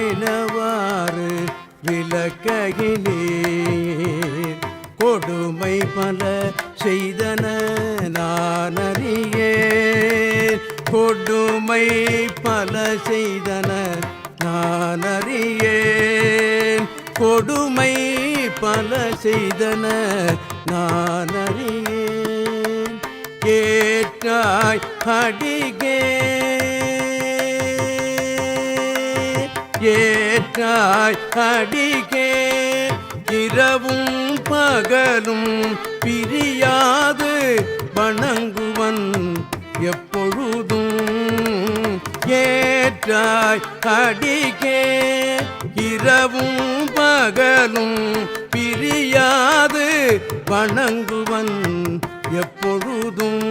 கூற்றாயினவாறு விளக்கையினீர் கொடுமை பல செய்தன நான் அறியேன் கொடுமை பல செய்தன நான் அறியேன் கொடுமை பல செய்தன நான் அறியேன் ஏற்றாய் அடிகே ஏற்றாய் அடிகே. இரவும் பகலும் பிரியாது வணங்குவன் எப்பொழுதும். ஏற்றாய் அடிகே. இரவும் பகலும் பிரியாது வணங்குவன் எப்பொழுதும்.